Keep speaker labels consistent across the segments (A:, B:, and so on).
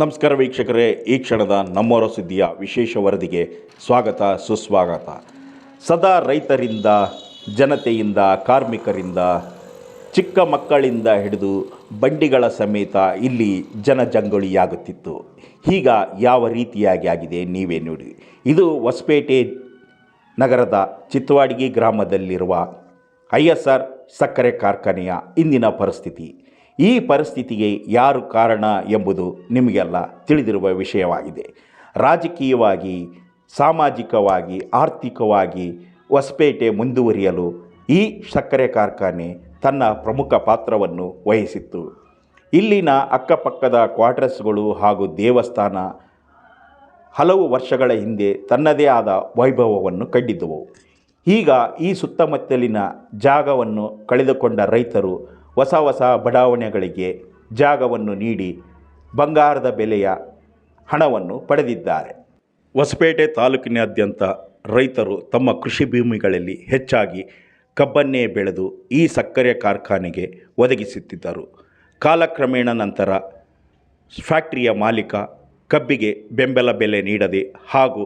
A: ನಮಸ್ಕಾರ ವೀಕ್ಷಕರೇ, ಈ ಕ್ಷಣದ ನಮ್ಮವರ ಸುದ್ದಿಯ ವಿಶೇಷ ವರದಿಗೆ ಸ್ವಾಗತ, ಸುಸ್ವಾಗತ. ಸದಾ ರೈತರಿಂದ, ಜನತೆಯಿಂದ, ಕಾರ್ಮಿಕರಿಂದ, ಚಿಕ್ಕ ಮಕ್ಕಳಿಂದ ಹಿಡಿದು ಬಂಡಿಗಳ ಸಮೇತ ಇಲ್ಲಿ ಜನಜಂಗುಳಿಯಾಗುತ್ತಿತ್ತು ಈಗ ಯಾವ ರೀತಿಯಾಗಿ ಆಗಿದೆ ನೀವೇ ನೋಡಿ. ಇದು ಹೊಸಪೇಟೆ ನಗರದ ಚಿತ್ವಾಡಿಗಿ ಗ್ರಾಮದಲ್ಲಿರುವ ಐ ಎಸ್ ಆರ್ ಸಕ್ಕರೆ ಕಾರ್ಖಾನೆಯ ಇಂದಿನ ಪರಿಸ್ಥಿತಿ. ಈ ಪರಿಸ್ಥಿತಿಗೆ ಯಾರು ಕಾರಣ ಎಂಬುದು ನಿಮಗೆಲ್ಲ ತಿಳಿದಿರುವ ವಿಷಯವಾಗಿದೆ. ರಾಜಕೀಯವಾಗಿ, ಸಾಮಾಜಿಕವಾಗಿ, ಆರ್ಥಿಕವಾಗಿ ಹೊಸಪೇಟೆ ಮುಂದುವರಿಯಲು ಈ ಸಕ್ಕರೆ ಕಾರ್ಖಾನೆ ತನ್ನ ಪ್ರಮುಖ ಪಾತ್ರವನ್ನು ವಹಿಸಿತ್ತು. ಇಲ್ಲಿನ ಅಕ್ಕಪಕ್ಕದ ಕ್ವಾರ್ಟರ್ಸ್ಗಳು ಹಾಗೂ ದೇವಸ್ಥಾನ ಹಲವು ವರ್ಷಗಳ ಹಿಂದೆ ತನ್ನದೇ ಆದ ವೈಭವವನ್ನು ಕಂಡಿದ್ದವು. ಈಗ ಈ ಸುತ್ತಮುತ್ತಲಿನ ಜಾಗವನ್ನು ಕಳೆದುಕೊಂಡ ರೈತರು ಹೊಸ ಹೊಸ ಬಡಾವಣೆಗಳಿಗೆ ಜಾಗವನ್ನು ನೀಡಿ ಬಂಗಾರದ ಬೆಲೆಯ ಹಣವನ್ನು ಪಡೆದಿದ್ದಾರೆ. ಹೊಸಪೇಟೆ ತಾಲೂಕಿನಾದ್ಯಂತ ರೈತರು ತಮ್ಮ ಕೃಷಿ ಭೂಮಿಗಳಲ್ಲಿ ಹೆಚ್ಚಾಗಿ ಕಬ್ಬನ್ನೇ ಬೆಳೆದು ಈ ಸಕ್ಕರೆ ಕಾರ್ಖಾನೆಗೆ ಒದಗಿಸುತ್ತಿದ್ದರು. ಕಾಲಕ್ರಮೇಣ ನಂತರ ಫ್ಯಾಕ್ಟರಿಯ ಮಾಲೀಕ ಕಬ್ಬಿಗೆ ಬೆಂಬಲ ಬೆಲೆ ನೀಡದೆ ಹಾಗೂ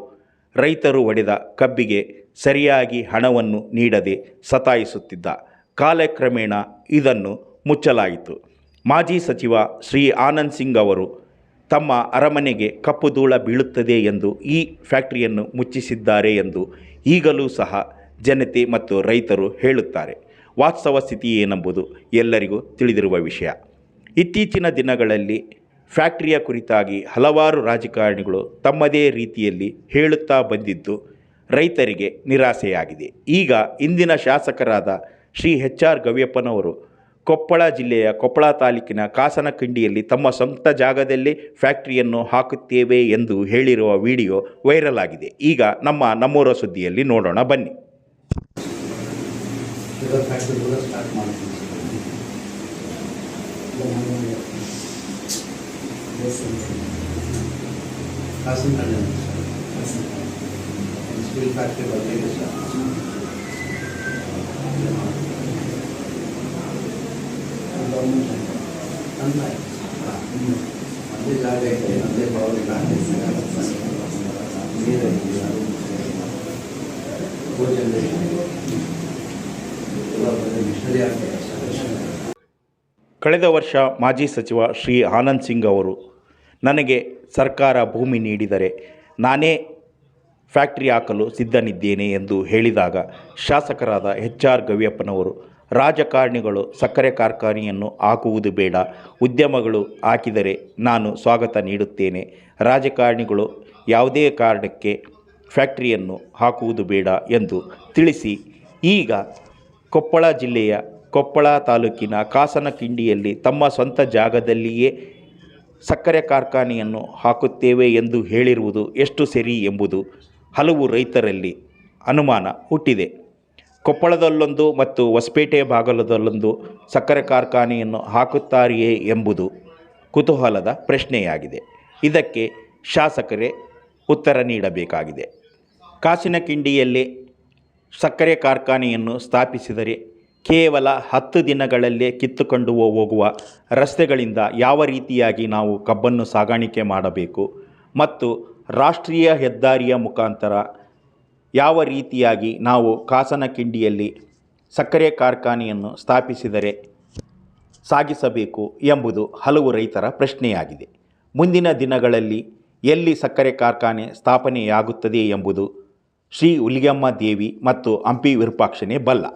A: ರೈತರು ಒಡೆದ ಕಬ್ಬಿಗೆ ಸರಿಯಾಗಿ ಹಣವನ್ನು ನೀಡದೆ ಸತಾಯಿಸುತ್ತಿದ್ದ. ಕಾಲಕ್ರಮೇಣ ಇದನ್ನು ಮುಚ್ಚಲಾಯಿತು. ಮಾಜಿ ಸಚಿವ ಶ್ರೀ ಆನಂದ್ ಸಿಂಗ್ ಅವರು, ತಮ್ಮ ಅರಮನೆಗೆ ಕಪ್ಪು ಧೂಳ ಬೀಳುತ್ತದೆ ಎಂದು ಈ ಫ್ಯಾಕ್ಟರಿಯನ್ನು ಮುಚ್ಚಿಸಿದ್ದಾರೆ ಎಂದು ಈಗಲೂ ಸಹ ಜನತೆ ಮತ್ತು ರೈತರು ಹೇಳುತ್ತಾರೆ. ವಾಸ್ತವ ಸ್ಥಿತಿ ಏನೆಂಬುದು ಎಲ್ಲರಿಗೂ ತಿಳಿದಿರುವ ವಿಷಯ. ಇತ್ತೀಚಿನ ದಿನಗಳಲ್ಲಿ ಫ್ಯಾಕ್ಟರಿಯ ಕುರಿತಾಗಿ ಹಲವಾರು ರಾಜಕಾರಣಿಗಳು ತಮ್ಮದೇ ರೀತಿಯಲ್ಲಿ ಹೇಳುತ್ತಾ ಬಂದಿದ್ದು ರೈತರಿಗೆ ನಿರಾಸೆಯಾಗಿದೆ. ಈಗ ಇಂದಿನ ಶಾಸಕರಾದ ಶ್ರೀ ಎಚ್ ಆರ್ ಗವ್ಯಪ್ಪನವರು ಕೊಪ್ಪಳ ಜಿಲ್ಲೆಯ ಕೊಪ್ಪಳ ತಾಲೂಕಿನ ಕಾಸನಕಿಂಡಿಯಲ್ಲಿ ತಮ್ಮ ಸ್ವಂತ ಜಾಗದಲ್ಲಿ ಫ್ಯಾಕ್ಟರಿಯನ್ನು ಹಾಕುತ್ತೇವೆ ಎಂದು ಹೇಳಿರುವ ವಿಡಿಯೋ ವೈರಲ್ ಆಗಿದೆ. ಈಗ ನಮ್ಮ ನಮ್ಮೂರ ಸುದ್ದಿಯಲ್ಲಿ ನೋಡೋಣ, ಬನ್ನಿ.
B: ಫ್ಯಾಕ್ಟ್ರಿ
A: ಕಳೆದ ವರ್ಷ ಮಾಜಿ ಸಚಿವ ಶ್ರೀ ಆನಂದ್ ಸಿಂಗ್ ಅವರು ನನಗೆ ಸರ್ಕಾರ ಭೂಮಿ ನೀಡಿದರೆ ನಾನೇ ಫ್ಯಾಕ್ಟರಿ ಹಾಕಲು ಸಿದ್ಧನಿದ್ದೇನೆ ಎಂದು ಹೇಳಿದಾಗ ಶಾಸಕರಾದ ಎಚ್ ಆರ್ ಗವಿಯಪ್ಪನವರು ರಾಜಕಾರಣಿಗಳು ಸಕ್ಕರೆ ಕಾರ್ಖಾನೆಯನ್ನು ಹಾಕುವುದು ಬೇಡ. ಉದ್ಯಮಗಳು ಹಾಕಿದರೆ ನಾನು ಸ್ವಾಗತ ನೀಡುತ್ತೇನೆ. ರಾಜಕಾರಣಿಗಳು ಯಾವುದೇ ಕಾರಣಕ್ಕೆ ಫ್ಯಾಕ್ಟರಿಯನ್ನು ಹಾಕುವುದು ಬೇಡ ಎಂದು ತಿಳಿಸಿ. ಈಗ ಕೊಪ್ಪಳ ಜಿಲ್ಲೆಯ ಕೊಪ್ಪಳ ತಾಲೂಕಿನ ಕಾಸನಕಿಂಡಿಯಲ್ಲಿ ತಮ್ಮ ಸ್ವಂತ ಜಾಗದಲ್ಲಿಯೇ ಸಕ್ಕರೆ ಕಾರ್ಖಾನೆಯನ್ನು ಹಾಕುತ್ತೇವೆ ಎಂದು ಹೇಳಿರುವುದು ಎಷ್ಟು ಸರಿ ಎಂಬುದು ಹಲವು ರೈತರಲ್ಲಿ ಅನುಮಾನ ಹುಟ್ಟಿದೆ. ಕೊಪ್ಪಳದಲ್ಲೊಂದು ಮತ್ತು ಹೊಸಪೇಟೆ ಭಾಗದಲ್ಲೊಂದು ಸಕ್ಕರೆ ಕಾರ್ಖಾನೆಯನ್ನು ಹಾಕುತ್ತಾರೆಯೇ ಎಂಬುದು ಕುತೂಹಲದ ಪ್ರಶ್ನೆಯಾಗಿದೆ. ಇದಕ್ಕೆ ಶಾಸಕರೇ ಉತ್ತರ ನೀಡಬೇಕಾಗಿದೆ. ಕಾಸಿನ ಕಿಂಡಿಯಲ್ಲಿ ಸಕ್ಕರೆ ಕಾರ್ಖಾನೆಯನ್ನು ಸ್ಥಾಪಿಸಿದರೆ ಕೇವಲ ಹತ್ತು ದಿನಗಳಲ್ಲೇ ಕಿತ್ತುಕೊಂಡು ಹೋಗುವ ರಸ್ತೆಗಳಿಂದ ಯಾವ ರೀತಿಯಾಗಿ ನಾವು ಕಬ್ಬನ್ನು ಸಾಗಾಣಿಕೆ ಮಾಡಬೇಕು ಮತ್ತು ರಾಷ್ಟ್ರೀಯ ಹೆದ್ದಾರಿಯ ಮುಖಾಂತರ ಯಾವ ರೀತಿಯಾಗಿ ನಾವು ಕಾಸನಕಿಂಡಿಯಲ್ಲಿ ಸಕ್ಕರೆ ಕಾರ್ಖಾನೆಯನ್ನು ಸ್ಥಾಪಿಸಿದರೆ ಸಾಗಿಸಬೇಕು ಎಂಬುದು ಹಲವು ರೈತರ ಪ್ರಶ್ನೆಯಾಗಿದೆ. ಮುಂದಿನ ದಿನಗಳಲ್ಲಿ ಎಲ್ಲಿ ಸಕ್ಕರೆ ಕಾರ್ಖಾನೆ ಸ್ಥಾಪನೆಯಾಗುತ್ತದೆ ಎಂಬುದು ಶ್ರೀ ಹುಲಿಗೆಮ್ಮ ದೇವಿ ಮತ್ತು ಹಂಪಿ ವಿರೂಪಾಕ್ಷನೇ ಬಲ್ಲ.